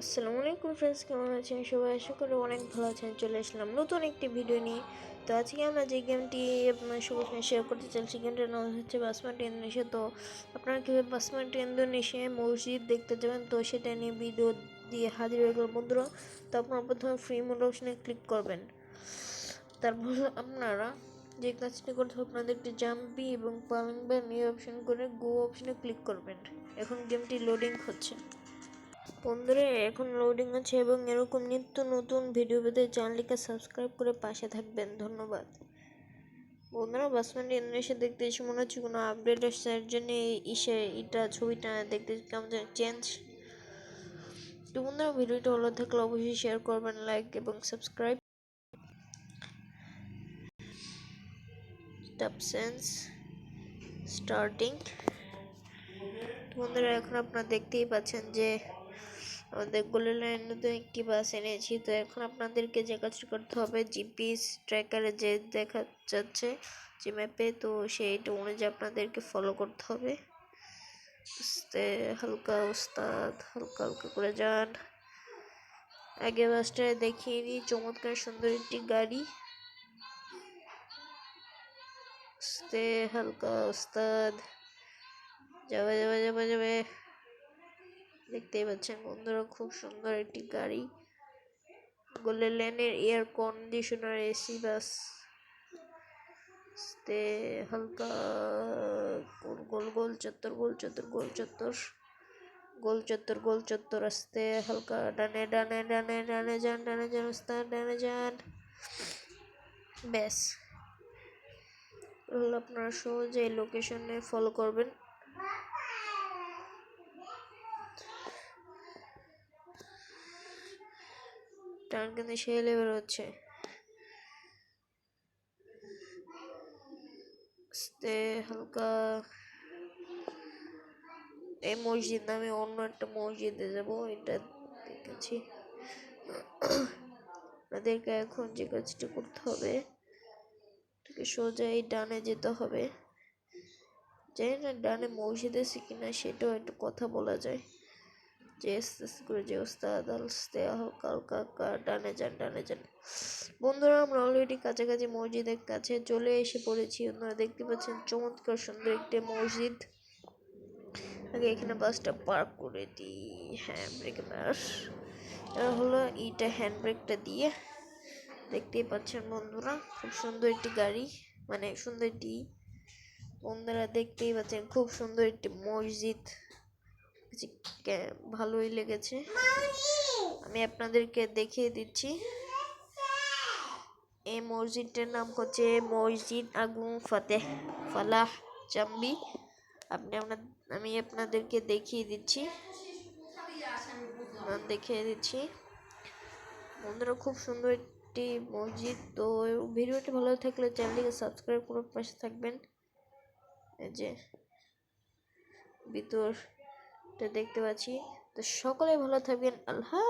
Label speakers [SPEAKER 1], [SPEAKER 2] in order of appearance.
[SPEAKER 1] আসসালামু আলাইকুম ফ্রেন্ডস কেমন আছেন? সবাই আশা করি অনেক ভালো আছেন। চলে আসলাম নতুন একটি ভিডিও নিয়ে। তো আজকে আমরা যে গেমটি আপনার সঙ্গে শেয়ার করতে চাইছি গেমটার নাম হচ্ছে বাসমাটি ইন্দোনেশিয়া। তো আপনারা কীভাবে বাসমাটি ইন্দোনেশিয়ায় মসজিদ দেখতে যাবেন, তো সেটা নিয়ে ভিডিও দিয়ে হাজির হয়ে গেল বন্ধুরা। তো আপনারা প্রথমে ফ্রি মোড অপশনে ক্লিক করবেন। তারপর আপনারা যে কাজটি করতে হবে একটি জাম্পি এবং পালং ব্যান এই অপশন করে গো অপশনে ক্লিক করবেন। এখন গেমটি লোডিং হচ্ছে। বন্ধুরা, এখন লোডিং আছে এবং এরকম নিত্য নতুন ভিডিও পেতে চ্যানেলটিকে সাবস্ক্রাইব করে পাশে থাকবেন। ধন্যবাদ। বন্ধুরা বাসমান্ডি ইন্দোনেশিয়া দেখতে এসে মনে হচ্ছে কোনো আপডেট আসছে এর জন্য ইসে এটা ছবিটা দেখতে কেমন চেঞ্জ তো বন্ধুরা, ভিডিওটা ভালো থাকলে অবশ্যই শেয়ার করবেন লাইক এবং সাবস্ক্রাইব সেন্স স্টার্টিং বন্ধুরা, এখন আপনারা দেখতেই পাচ্ছেন যে আমাদের গোলের নতুন একটি বাস এনেছি। তো এখন আপনাদেরকে যে কাজটি করতে হবে জিপিএস ট্র্যাকারে যে দেখা যাচ্ছে, যে ম্যাপে তো সেইটা অনুযায়ী আপনাদেরকে ফলো করতে হবে। আস্তে হালকা উস্তাদ হালকা হালকা করে যান। আগে বাসটায় দেখিয়ে নিই, চমৎকার সুন্দর একটি গাড়ি। হালকা উস্তাদ যাবে যাবে যাবে যাবে। দেখতেই পাচ্ছেন বন্ধুরা, খুব সুন্দর একটি গাড়ি। গোল্ডেন লেনের এয়ার কন্ডিশনার এসি, বাস। হালকা গোল গোল গোল চত্বর গোল চত্বর গোল চত্বর। গোল চত্বর গোল চত্বর আসতে হালকা ডানে ডানে ডানে ডানে যান ডানে যান উস্তাদ ডানে যান। ব্যাস। আপনারা সহজে লোকেশনে ফলো করবেন। টান কিন্তু সেই লেভেল হচ্ছে। হালকা এই মসজিদ আমি অন্য একটা মসজিদে যাব, এটা দেখেছি। আপনাদেরকে এখন যে কাজটি করতে হবে, এটাকে সোজা এই ডানে যেতে হবে। জানি না, ডানে মসজিদ আছে কিনা সেটাও একটু কথা বলা যায়। যে করে যে ওস্তাদ আস্তে হালকা হালকা ডানে যান ডানে যান বন্ধুরা আমরা অলরেডি কাছাকাছি মসজিদের কাছে চলে এসে পড়েছি আপনারা দেখতে পাচ্ছেন চমৎকার সুন্দর একটি মসজিদ আগে এখানে বাসটা পার্ক করে দিই হ্যাঁ ব্রেক মার হলো এইটা হ্যান্ড ব্রেকটা দিয়ে দেখতেই পাচ্ছেন বন্ধুরা খুব সুন্দর একটি গাড়ি মানে সুন্দর একটি বন্ধুরা দেখতেই পাচ্ছেন খুব সুন্দর একটি মসজিদ ভালোই লেগেছে। আমি আপনাদেরকে দেখিয়ে দিচ্ছি। এই মসজিদটার নাম হচ্ছে মসজিদ আগুন ফতেহ। ফালাহ চাম্বি আপনি আপনার আমি আপনাদেরকে দেখিয়ে দিচ্ছি। দেখিয়ে দিচ্ছি। বন্ধুরা খুব সুন্দর একটি মসজিদ। তো ভিডিওটি ভালো থাকলে চ্যানেলটিকে সাবস্ক্রাইব করে পাশে থাকবেন। এই যে ভিতর দেখতে পাচ্ছি। তো সকলে ভালো থাকবেন। আল্লাহ